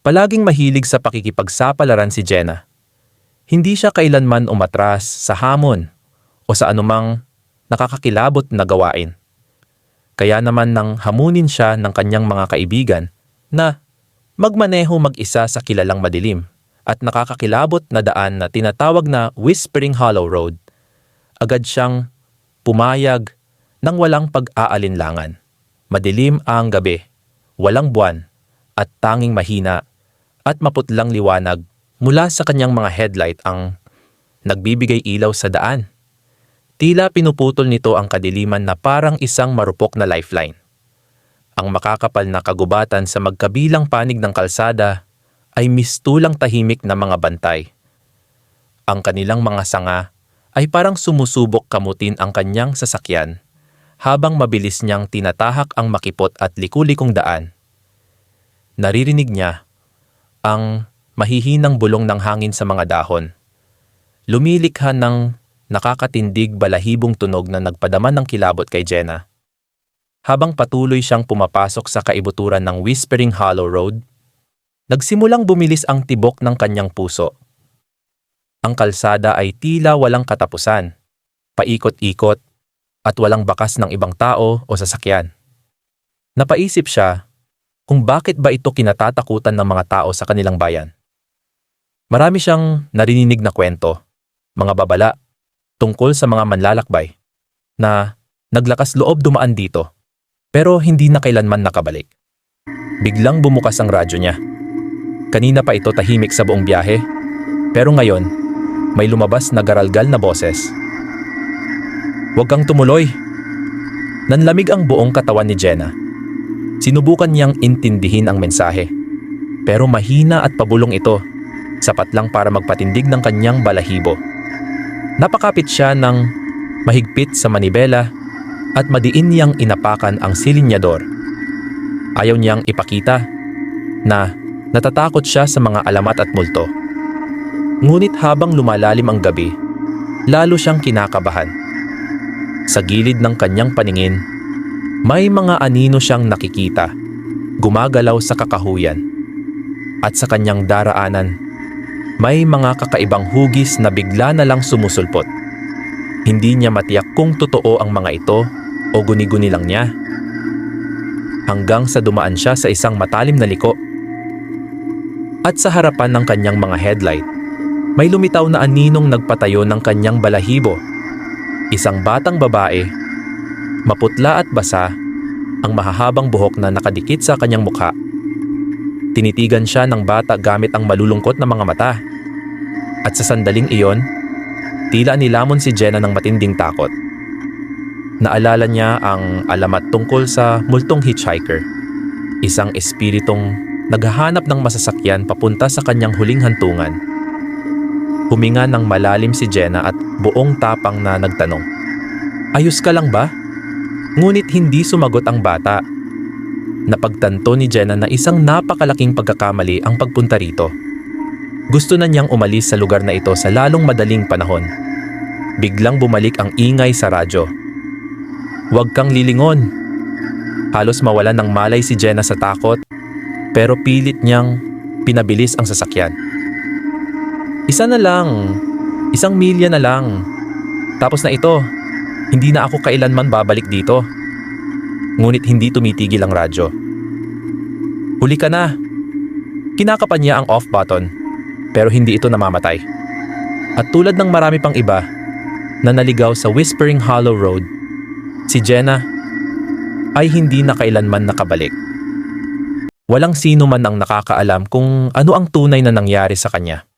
Palaging mahilig sa pakikipagsapalaran si Jenna. Hindi siya kailanman umatras sa hamon o sa anumang nakakakilabot na gawain. Kaya naman nang hamunin siya ng kanyang mga kaibigan na magmaneho mag-isa sa kilalang madilim at nakakakilabot na daan na tinatawag na Whispering Hollow Road, agad siyang pumayag nang walang pag-aalinlangan. Madilim ang gabi, walang buwan, at tanging mahina at maputlang liwanag mula sa kanyang mga headlight ang nagbibigay ilaw sa daan. Tila pinuputol nito ang kadiliman na parang isang marupok na lifeline. Ang makakapal na kagubatan sa magkabilang panig ng kalsada ay mistulang tahimik na mga bantay. Ang kanilang mga sanga ay parang sumusubok kamutin ang kanyang sasakyan habang mabilis niyang tinatahak ang makipot at likulikong daan. Naririnig niya ang mahihinang bulong ng hangin sa mga dahon. Lumilikha ng nakakatindig balahibong tunog na nagpadama ng kilabot kay Jenna. Habang patuloy siyang pumapasok sa kaibuturan ng Whispering Hollow Road, nagsimulang bumilis ang tibok ng kanyang puso. Ang kalsada ay tila walang katapusan, paikot-ikot, at walang bakas ng ibang tao o sasakyan. Napaisip siya kung bakit ba ito kinatatakutan ng mga tao sa kanilang bayan. Marami siyang narinig na kwento, mga babala, tungkol sa mga manlalakbay, na naglakas loob dumaan dito, pero hindi na kailanman nakabalik. Biglang bumukas ang radyo niya. Kanina pa ito tahimik sa buong biyahe, pero ngayon, may lumabas na garalgal na boses. Huwag kang tumuloy. Nanlamig ang buong katawan ni Jenna. Sinubukan niyang intindihin ang mensahe. Pero mahina at pabulong ito, sapat lang para magpatindig ng kanyang balahibo. Napakapit siya ng mahigpit sa manibela at madiin niyang inapakan ang silinyador. Ayaw niyang ipakita na natatakot siya sa mga alamat at multo. Ngunit habang lumalalim ang gabi, lalo siyang kinakabahan. Sa gilid ng kanyang paningin, may mga anino siyang nakikita, gumagalaw sa kakahuyan. At sa kanyang daraanan, may mga kakaibang hugis na bigla na lang sumusulpot. Hindi niya matiyak kung totoo ang mga ito o guni-guni lang niya. Hanggang sa dumaan siya sa isang matalim na liko. At sa harapan ng kanyang mga headlight, may lumitaw na aninong nagpatayo ng kanyang balahibo. Isang batang babae Maputla at basa ang mahahabang buhok na nakadikit sa kanyang mukha. Tinitigan siya ng bata gamit ang malulungkot na mga mata. At sa sandaling iyon, tila nilamon si Jenna ng matinding takot. Naalala niya ang alamat tungkol sa multong hitchhiker. Isang espiritong naghahanap ng masasakyan papunta sa kanyang huling hantungan. Huminga ng malalim si Jenna at buong tapang na nagtanong. Ayos ka lang ba? Ngunit hindi sumagot ang bata. Napagtanto ni Jenna na isang napakalaking pagkakamali ang pagpunta rito. Gusto na niyang umalis sa lugar na ito sa lalong madaling panahon. Biglang bumalik ang ingay sa radyo. Huwag kang lilingon. Halos mawalan ng malay si Jenna sa takot pero pilit niyang pinabilis ang sasakyan. Isa na lang, isang milya na lang. Tapos na ito, hindi na ako kailanman babalik dito. Ngunit hindi tumitigil ang radyo. Huli ka na. Kinakapan niya ang off button pero hindi ito namamatay. At tulad ng marami pang iba na naligaw sa Whispering Hollow Road, si Jenna ay hindi na kailanman nakabalik. Walang sino man ang nakakaalam kung ano ang tunay na nangyari sa kanya.